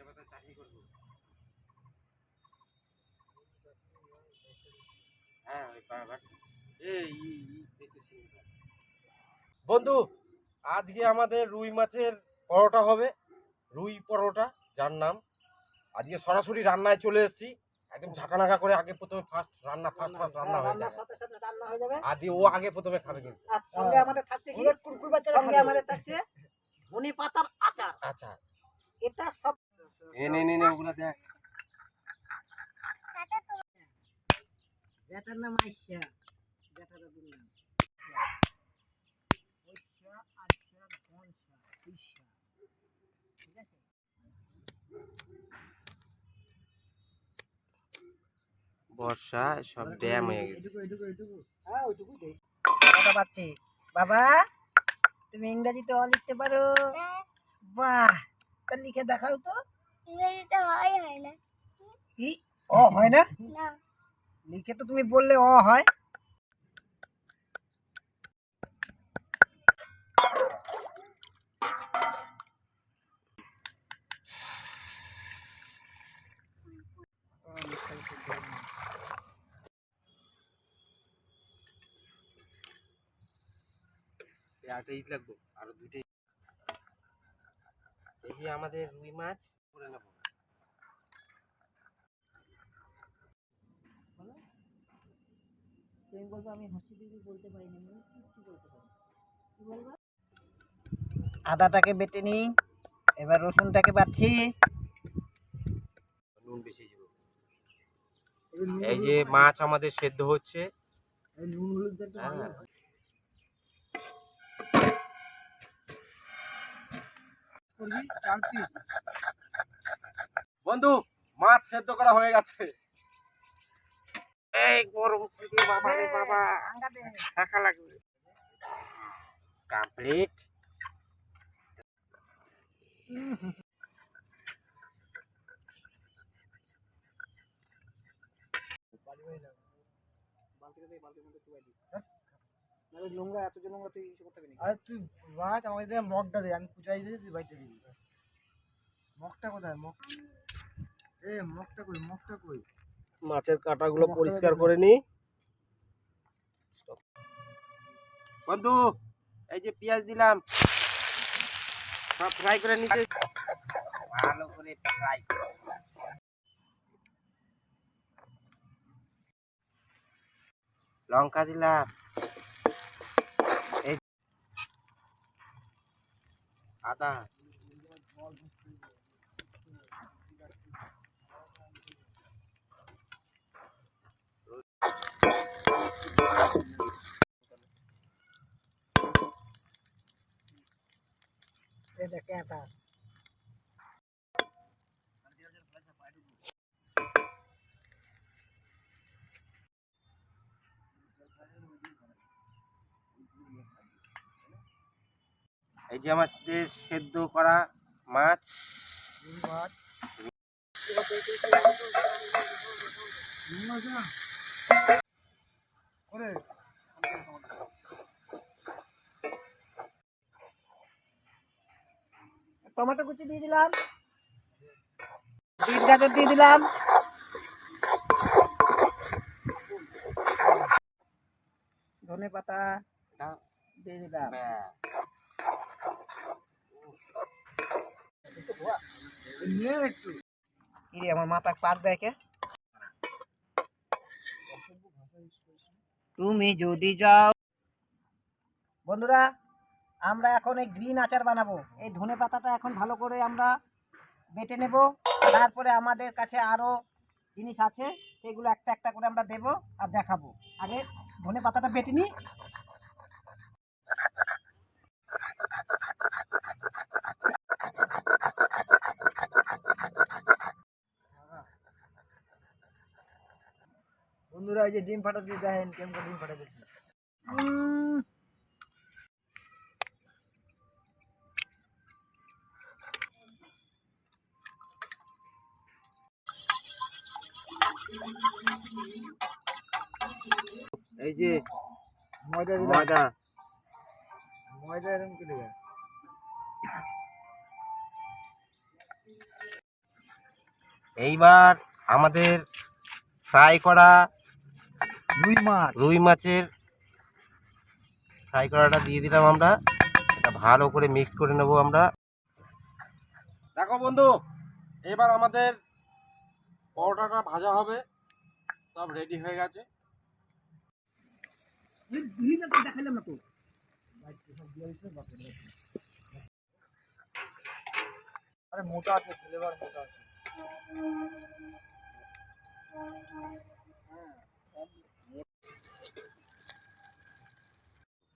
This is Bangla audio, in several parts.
ধনে পাতা চাটনি করব। হ্যাঁ ওই এই ই- ই দেখতেছি। বন্ধু আজকে আমাদের রুই মাছের পরোটা হবে। রুই পরোটা যার নাম। আজকে সরাসরি রান্নায় চলে এসেছি। একদম ঝাঁকানাকা করে আগে প্রথমে ফার্স্ট রান্না ফার্স্ট ফার্স্ট রান্না হয়ে যাবে। সাথে সাথে রান্না হয়ে যাবে। আদি ও আগে প্রথমে খাবে কিন্তু। সঙ্গে আমাদের থাকছে কি? সঙ্গে আমাদের থাকছে ধনে পাতার আচার। আচ্ছা এটা সব এ নে নে নে ওগুলা দেখ। নাম আইসা। বর্ষা সব ড্যাম হয়ে গেছে। হ্যাঁ। বাবা তুমি ইংরেজিতে অ লিখতে পারো। বাহ তা লিখে দেখাও তো। ইংরেজিতে হয় হয় না। ই অ হয় না? না। লিখে তো তুমি বললে অ হয়। একটা ইট লাগবে আরও দুইটাই এই যে আমাদের রুই মাছ করে নেব। তুমি বলব আমি হাসি দিদি বলতে পারি না আমি কিচ্ছু বলতে পারি কি বলব? আদাটাকে বেটে নিই এবার রসুনটাকে বাড়ছি নুন বেশি যাবে এই যে মাছ আমাদের সেদ্ধ হচ্ছে। হ্যাঁ। বন্ধু মাছ সেদ্ধ করা হয়ে গেছে। এই গরম থেকে বাবা রে বাবা। থাকা লাগবে। কমপ্লিট নোংরা এত নোংরা তুই করতে পারবি আরে তুই মাছ আমাকে মগটা দে আমি দিয়ে তুই বাইতে দিবি। মগটা কোথায়? মগ এ মগটা কই মগটা কই? মাছের কাঁটাগুলো পরিষ্কার করে নি। বন্ধু এই যে পেঁয়াজ দিলাম সব ফ্রাই করে নিতে। ভালো করে ফ্রাই লঙ্কা দিলাম। এই আদা এ দেখে এটা এই যে আমাদের সেদ্ধ করা মাছ। মাছ করে টমেটো কুচি দিয়ে দিলাম। বিট গাজর দিয়ে দিলাম। ধনে পাতা দিয়ে দিলাম। ইরে, আমার মাথা পাক দেখে তুমি যদি যাও। বন্ধুরা আমরা এখন এই গ্রিন আচার বানাবো। এই ধনে পাতাটা এখন ভালো করে আমরা বেটে নেব। তারপরে আমাদের কাছে আরও জিনিস আছে সেগুলো একটা একটা করে আমরা দেব আর দেখাবো। আগে ধনে পাতাটা বেটে নিই। বন্ধুরা এই যে ডিম ফাটা দিয়ে দেখেন কেমন ডিম ফাটা এই যে ময়দা ময়দা। ময়দা এরকম কি দেবে এইবার আমাদের ফ্রাই করা রুই মাছ। রুই মাছের ফ্রাই করাটা দিয়ে দিলাম আমরা। এটা ভালো করে মিক্স করে নেব আমরা। দেখো বন্ধু এবার আমাদের পরোটাটা ভাজা হবে সব রেডি হয়ে গেছে। দেখালাম না তো আরে মোটা আছে ফ্লেভার মোটা আছে।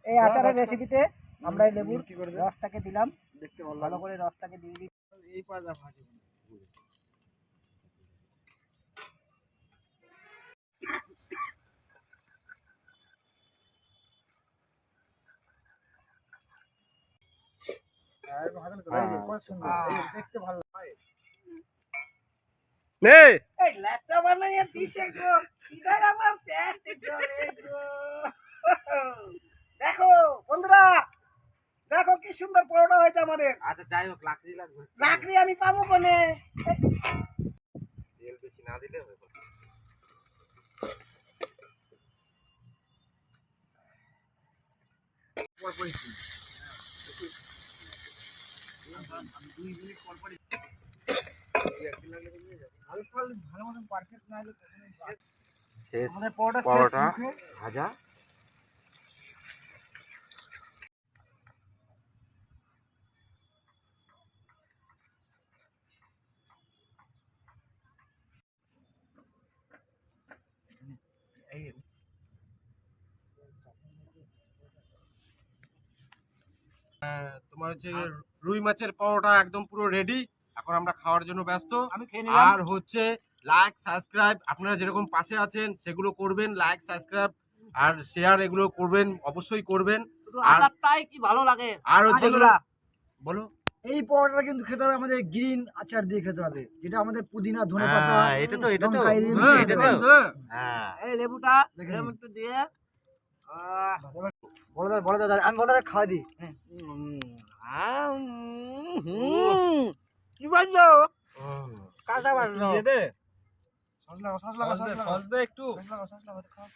এই আচারের রেসিপিতে আমরা এই লেবুর রসটাকে দিলাম। দেখতে ভালো করে রসটাকে দিয়ে দিই। এই পাতা ভাজি দেখতে ভালো নে এই লেচা বানাইয়া দিছে গো। কিদার আমার পেটে জ্বলে গো। দেখো বন্ধুরা দেখো কি সুন্দর পরোটা হয়েছে আমাদের। আচ্ছা যাই হোক লাকড়ি লাগবে। লাকড়ি আমি পাবো কোনে তেল বেশি না দিলে হবে শেষ আমাদের পরোটা পরোটা ভাজা। তোমার হচ্ছে রুই মাছের পরোটা একদম পুরো রেডি এখন আমরা খাওয়ার জন্য ব্যস্ত। আমি খেয়ে নিলাম। আর হচ্ছে লাইক সাবস্ক্রাইব আপনারা যেরকম পাশে আছেন সেগুলো করবেন লাইক সাবস্ক্রাইব আর শেয়ার এগুলো করবেন অবশ্যই করবেন। কি ভালো লাগে? আর হচ্ছে বলো। এই পরোটাটা কিন্তু খেতে হবে আমাদের গ্রিন আচার দিয়ে খেতে হবে যেটা আমাদের পুদিনা ধনে পাতা হ্যাঁ, এটা তো এটা তো। হ্যাঁ, এটা তো। হ্যাঁ। এই লেবুটা দিয়ে বড় দাদা বড় দাদা আমি বড় দাদা খাওয়া দিই। কি বাজলো কাঁচা বাড়লো সস দে একটু। খাও খাও